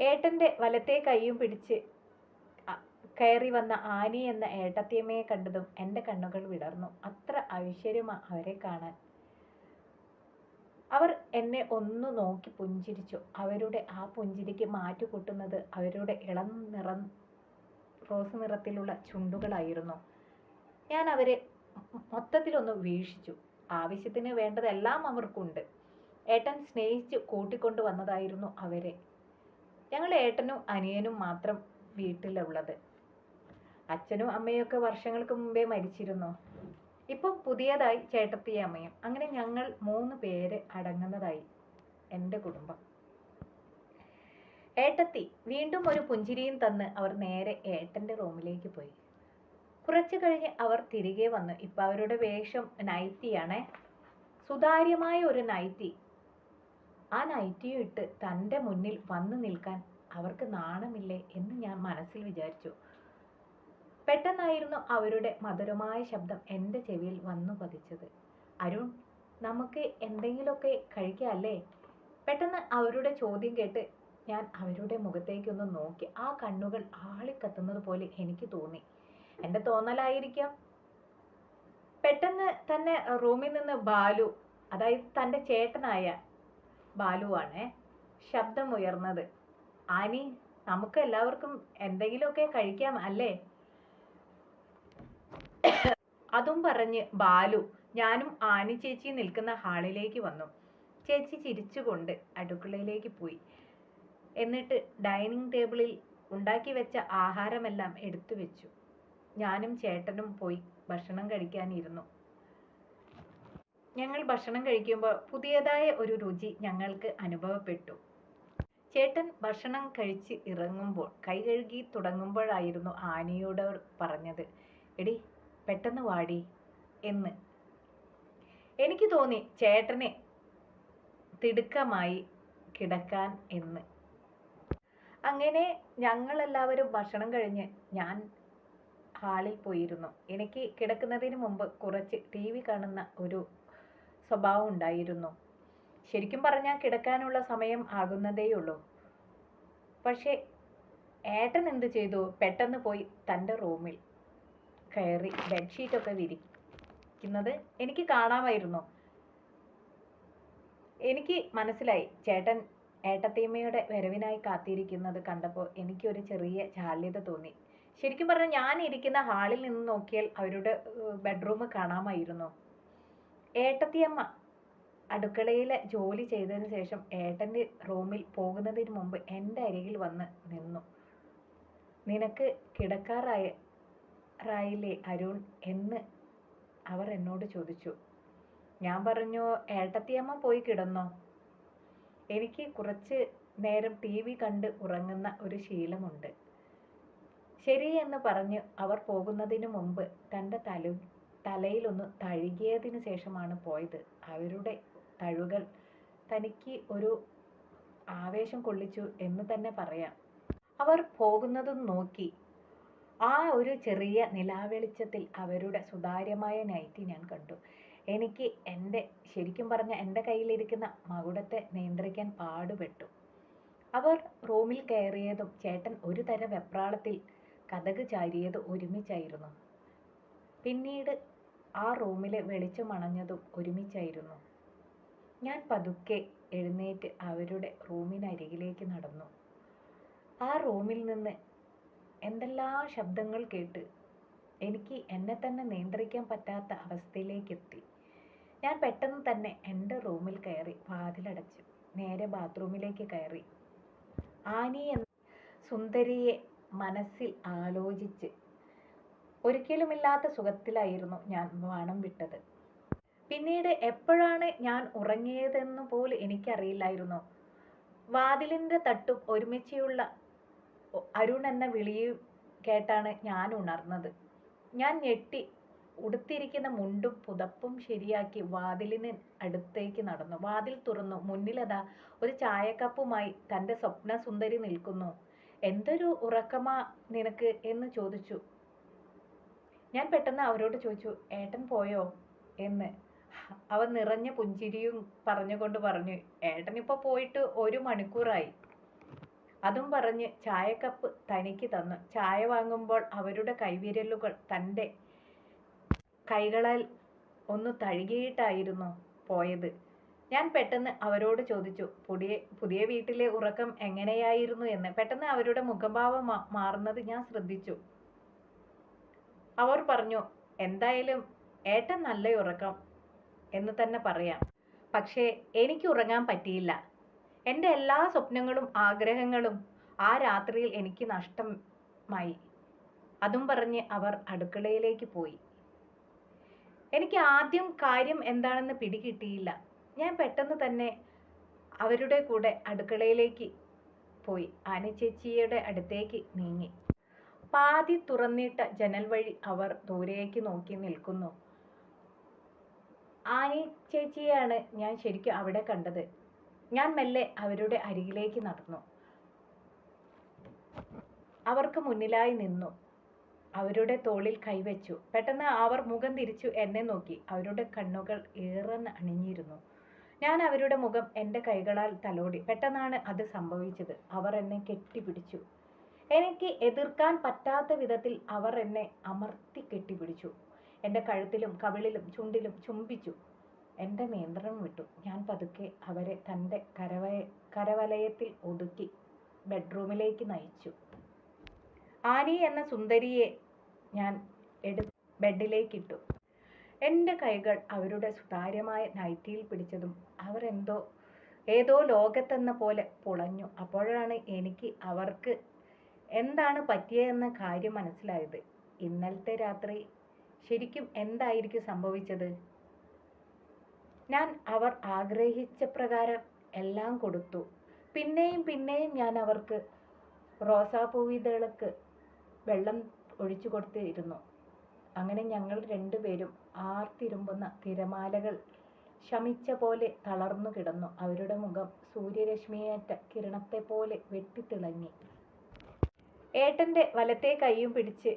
ഏട്ടന്റെ വലത്തെ കൈയും പിടിച്ച് കയറി വന്ന ആനി എന്ന ഏട്ടത്തിയമ്മയെ കണ്ടതും എന്റെ കണ്ണുകൾ വിടർന്നു. അത്ര ഐശ്വര്യമാ അവരെ കാണാൻ. അവർ എന്നെ ഒന്ന് നോക്കി പുഞ്ചിരിച്ചു. അവരുടെ ആ പുഞ്ചിരിക്ക് മാറ്റുകൂട്ടുന്നത് അവരുടെ ഇളം നിറം റോസ് നിറത്തിലുള്ള ചുണ്ടുകളായിരുന്നു. ഞാൻ അവരെ മൊത്തത്തിലൊന്ന് വീക്ഷിച്ചു. ആവശ്യത്തിന് വേണ്ടതെല്ലാം അവർക്കുണ്ട്. ഏട്ടൻ സ്നേഹിച്ച് കൂട്ടിക്കൊണ്ടു വന്നതായിരുന്നു അവരെ. ഞങ്ങൾ ഏട്ടനും അനിയനും മാത്രം വീട്ടിലുള്ളത്. അച്ഛനും അമ്മയൊക്കെ വർഷങ്ങൾക്ക് മുമ്പേ മരിച്ചിരുന്നു. ഇപ്പം പുതിയതായി ചേട്ടത്തിയും അമ്മയും. അങ്ങനെ ഞങ്ങൾ മൂന്ന് പേര് അടങ്ങുന്നതായി എന്റെ കുടുംബം. ഏട്ടത്തി വീണ്ടും ഒരു പുഞ്ചിരിയും തന്ന് അവർ നേരെ ഏട്ടന്റെ റൂമിലേക്ക് പോയി. കുറച്ചു കഴിഞ്ഞ് അവർ തിരികെ വന്നു ഇപ്പം അവരുടെ വേഷം നൈറ്റിയാണേ. സുതാര്യമായ ഒരു നൈറ്റി ആ നൈറ്റിയും ഇട്ട് തന്റെ മുന്നിൽ വന്നു നിൽക്കാൻ അവർക്ക് നാണമില്ലേ എന്ന് ഞാൻ മനസ്സിൽ വിചാരിച്ചു. പെട്ടെന്നായിരുന്നു അവരുടെ മധുരമായ ശബ്ദം എന്റെ ചെവിയിൽ വന്നു പതിച്ചത്. അരുൺ നമുക്ക് എന്തെങ്കിലുമൊക്കെ കഴിക്കാമല്ലേ പെട്ടെന്ന് അവരുടെ ചോദ്യം കേട്ട് ഞാൻ അവരുടെ മുഖത്തേക്കൊന്ന് നോക്കി. ആ കണ്ണുകൾ ആളിക്കത്തുന്നത് പോലെ എനിക്ക് തോന്നി. എന്റെ തോന്നലായിരിക്കാം. പെട്ടെന്ന് തന്നെ റൂമിൽ നിന്ന് ബാലു അതായത് തന്റെ ചേട്ടനായ ബാലുവാണ് ശബ്ദം ഉയർന്നത് ആനി നമുക്ക് എല്ലാവർക്കും എന്തെങ്കിലുമൊക്കെ കഴിക്കാം അല്ലേ? അതും പറഞ്ഞ് ബാലു ഞാനും ആനി ചേച്ചി നിൽക്കുന്ന ഹാളിലേക്ക് വന്നു. ചേച്ചി ചിരിച്ചുകൊണ്ട് അടുക്കളയിലേക്ക് പോയി. എന്നിട്ട് ഡൈനിങ് ടേബിളിൽ ഉണ്ടാക്കി വെച്ച ആഹാരമെല്ലാം എടുത്തു വെച്ചു ഞാനും ചേട്ടനും പോയി ഭക്ഷണം കഴിക്കാനിരുന്നു. ഞങ്ങൾ ഭക്ഷണം കഴിക്കുമ്പോൾ പുതിയതായ ഒരു രുചി ഞങ്ങൾക്ക് അനുഭവപ്പെട്ടു. ചേട്ടൻ ഭക്ഷണം കഴിച്ച് ഇറങ്ങുമ്പോൾ കൈ കഴുകി തുടങ്ങുമ്പോഴായിരുന്നു ആനിയോട് പറഞ്ഞത് എടി പെട്ടെന്ന് വാടി എന്ന്. എനിക്ക് തോന്നി ചേട്ടനെ തിടുക്കമായി കിടക്കാൻ എന്ന്. അങ്ങനെ ഞങ്ങളെല്ലാവരും ഭക്ഷണം കഴിഞ്ഞ് ഞാൻ ഹാളിൽ പോയിരുന്നു. എനിക്ക് കിടക്കുന്നതിന് മുമ്പ് കുറച്ച് ടി വി കാണുന്ന ഒരു സ്വഭാവം ഉണ്ടായിരുന്നു ശരിക്കും പറഞ്ഞാൽ കിടക്കാനുള്ള സമയം ആകുന്നതേയുള്ളൂ. പക്ഷേ ഏട്ടൻ എന്ത് ചെയ്തു? പെട്ടെന്ന് പോയി തന്റെ റൂമിൽ കയറി ബെഡ്ഷീറ്റൊക്കെ വിരിക്കുന്നത് എനിക്ക് കാണാമായിരുന്നു. എനിക്ക് മനസ്സിലായി. ചേട്ടൻ ഏട്ടത്തീമ്മയുടെ വരവിനായി കാത്തിരിക്കുന്നത് കണ്ടപ്പോൾ എനിക്കൊരു ചെറിയ ജാള്യത തോന്നി. ശരിക്കും പറഞ്ഞാൽ ഞാൻ ഇരിക്കുന്ന ഹാളിൽ നിന്ന് നോക്കിയാൽ അവരുടെ ബെഡ്റൂം കാണാമായിരുന്നു. ഏട്ടത്തിയമ്മ അടുക്കളയിൽ ജോലി ചെയ്തതിന് ശേഷം ഏട്ടന്റെ റൂമിൽ പോകുന്നതിന് മുമ്പ് എന്റെ അരികിൽ വന്ന് നിന്നു. നിനക്ക് കിടക്കാറായ റായില്ലേ അരുൺ? എന്ന് അവർ എന്നോട് ചോദിച്ചു. ഞാൻ പറഞ്ഞു ഏട്ടത്തിയമ്മ പോയി കിടന്നോ? എനിക്ക് കുറച്ച് നേരം ടി വി കണ്ട് ഉറങ്ങുന്ന ഒരു ശീലമുണ്ട്. ശരി എന്ന് പറഞ്ഞ് അവർ പോകുന്നതിന് മുമ്പ് തന്റെ തല തലയിലൊന്ന് തഴുകിയതിന് ശേഷമാണ് പോയത്. അവരുടെ തഴുകൾ തനിക്ക് ഒരു ആവേശം കൊള്ളിച്ചു എന്ന് തന്നെ പറയാം. അവർ പോകുന്നതും നോക്കി. ആ ഒരു ചെറിയ നിലാവെളിച്ചത്തിൽ അവരുടെ സുതാര്യമായ നൈറ്റി ഞാൻ കണ്ടു. എനിക്ക് എന്റെ ശരിക്കും പറഞ്ഞ എന്റെ കയ്യിലിരിക്കുന്ന മകുടത്തെ നിയന്ത്രിക്കാൻ പാടുപെട്ടു. അവർ റൂമിൽ കയറിയതും ചേട്ടൻ ഒരു തരം വെപ്രാളത്തിൽ കഥക് ചാരിയത് ഒരുമിച്ചായിരുന്നു. പിന്നീട് ആ റൂമിലെ വെളിച്ചം അണഞ്ഞതും ഒരുമിച്ചായിരുന്നു. ഞാൻ പതുക്കെ എഴുന്നേറ്റ് അവരുടെ റൂമിനരികിലേക്ക് നടന്നു. ആ റൂമിൽ നിന്ന് എന്തെല്ലാം ശബ്ദങ്ങൾ കേട്ട് എനിക്ക് എന്നെ തന്നെ നിയന്ത്രിക്കാൻ പറ്റാത്ത അവസ്ഥയിലേക്ക് എത്തി ഞാൻ പെട്ടെന്ന് തന്നെ എന്റെ റൂമിൽ കയറി വാതിലടച്ചു നേരെ ബാത്റൂമിലേക്ക് കയറി. ആനി എന്ന സുന്ദരിയെ മനസ്സിൽ ആലോചിച്ച് ഒരിക്കലുമില്ലാത്ത സുഖത്തിലായിരുന്നു ഞാൻ വാണം വിട്ടത്. പിന്നീട് എപ്പോഴാണ് ഞാൻ ഉറങ്ങിയതെന്നു പോലും എനിക്കറിയില്ലായിരുന്നു. വാതിലിന്റെ തട്ടും ഒരുമിച്ചുള്ള അരുൺ എന്ന വിളിയും കേട്ടാണ് ഞാൻ ഉണർന്നത്. ഞാൻ ഞെട്ടി ഉടുത്തിരിക്കുന്ന മുണ്ടും പുതപ്പും ശരിയാക്കി വാതിലിന് അടുത്തേക്ക് നടന്നു. വാതിൽ തുറന്നു. മുന്നിലതാ ഒരു ചായക്കപ്പുമായി തന്റെ സ്വപ്ന സുന്ദരി നിൽക്കുന്നു. എന്തൊരു ഉറക്കമാ നിനക്ക്? എന്ന് ചോദിച്ചു. ഞാൻ പെട്ടെന്ന് അവരോട് ചോദിച്ചു ഏട്ടൻ പോയോ? എന്ന്. അവർ നിറഞ്ഞ പുഞ്ചിരിയും പറഞ്ഞുകൊണ്ട് പറഞ്ഞു ഏട്ടൻ ഇപ്പോൾ പോയിട്ട് ഒരു മണിക്കൂറായി. അതും പറഞ്ഞ് ചായക്കപ്പ് തനിക്ക് തന്നു. ചായ വാങ്ങുമ്പോൾ അവരുടെ കൈവിരലുകൾ തന്റെ കൈകളാൽ ഒന്ന് തഴുകിയിട്ടായിരുന്നു പോയത്. ഞാൻ പെട്ടെന്ന് അവരോട് ചോദിച്ചു പുതിയ പുതിയ വീട്ടിലെ ഉറക്കം എങ്ങനെയായിരുന്നു? എന്ന്. പെട്ടെന്ന് അവരുടെ മുഖഭാവം മാറുന്നത് ഞാൻ ശ്രദ്ധിച്ചു. അവർ പറഞ്ഞു എന്തായാലും ഏട്ടൻ നല്ല ഉറക്കം എന്ന് തന്നെ പറയാം. പക്ഷേ എനിക്ക് ഉറങ്ങാൻ പറ്റിയില്ല. എന്റെ എല്ലാ സ്വപ്നങ്ങളും ആഗ്രഹങ്ങളും ആ രാത്രിയിൽ എനിക്ക് നഷ്ടമായി അതും പറഞ്ഞ് അവർ അടുക്കളയിലേക്ക് പോയി. എനിക്ക് ആദ്യം കാര്യം എന്താണെന്ന് പിടികിട്ടിയില്ല. ഞാൻ പെട്ടെന്ന് തന്നെ അവരുടെ കൂടെ അടുക്കളയിലേക്ക് പോയി. ആനച്ചേച്ചിയുടെ അടുത്തേക്ക് നീങ്ങി. പാതി തുറന്നിട്ട ജനൽ വഴി അവർ ദൂരേക്ക് നോക്കി നിൽക്കുന്നു. ആനി ചേച്ചിയെയാണ് ഞാൻ ശരിക്കും അവിടെ കണ്ടത്. ഞാൻ മെല്ലെ അവരുടെ അരികിലേക്ക് നടന്നു. അവർക്ക് മുന്നിലായി നിന്നു. അവരുടെ തോളിൽ കൈവച്ചു. പെട്ടെന്ന് അവർ മുഖം തിരിച്ചു എന്നെ നോക്കി. അവരുടെ കണ്ണുകൾ ഏറെ അണിഞ്ഞിരുന്നു. ഞാൻ അവരുടെ മുഖം എന്റെ കൈകളാൽ തലോടി. പെട്ടെന്നാണ് അത് സംഭവിച്ചത്. അവർ എന്നെ കെട്ടിപ്പിടിച്ചു. എനിക്ക് എതിർക്കാൻ പറ്റാത്ത വിധത്തിൽ അവർ എന്നെ അമർത്തി കെട്ടിപ്പിടിച്ചു. എന്റെ കഴുത്തിലും കവിളിലും ചുണ്ടിലും ചുംബിച്ചു. എന്റെ നിയന്ത്രണം വിട്ടു. ഞാൻ പതുക്കെ അവരെ തന്റെ കരവയ കരവലയത്തിൽ ഒതുക്കി ബെഡ്റൂമിലേക്ക് നയിച്ചു. ആനി എന്ന സുന്ദരിയെ ഞാൻ എടു ബെഡിലേക്കിട്ടു. എന്റെ കൈകൾ അവരുടെ സുതാര്യമായ നൈറ്റിയിൽ പിടിച്ചതും അവർ എന്തോ ഏതോ ലോകത്തെന്ന പോലെ പുളഞ്ഞു. അപ്പോഴാണ് എനിക്ക് അവർക്ക് എന്താണ് പറ്റിയതെന്ന കാര്യം മനസ്സിലായത്? ഇന്നലത്തെ രാത്രി ശരിക്കും എന്തായിരിക്കും സംഭവിച്ചത്? ഞാൻ അവർ ആഗ്രഹിച്ച പ്രകാരം എല്ലാം കൊടുത്തു. പിന്നെയും പിന്നെയും ഞാൻ അവർക്ക് റോസാപ്പൂവിതൾക്ക് വെള്ളം ഒഴിച്ചു കൊടുത്തിരുന്നു. അങ്ങനെ ഞങ്ങൾ രണ്ടുപേരും ആർത്തിരുമ്പുന്ന തിരമാലകൾ ശമിച്ച പോലെ തളർന്നു കിടന്നു. അവരുടെ മുഖം സൂര്യരശ്മിയേറ്റ കിരണത്തെ പോലെ വെട്ടിത്തിളങ്ങി. ഏട്ടന്റെ വലത്തെ കൈയും പിടിച്ച്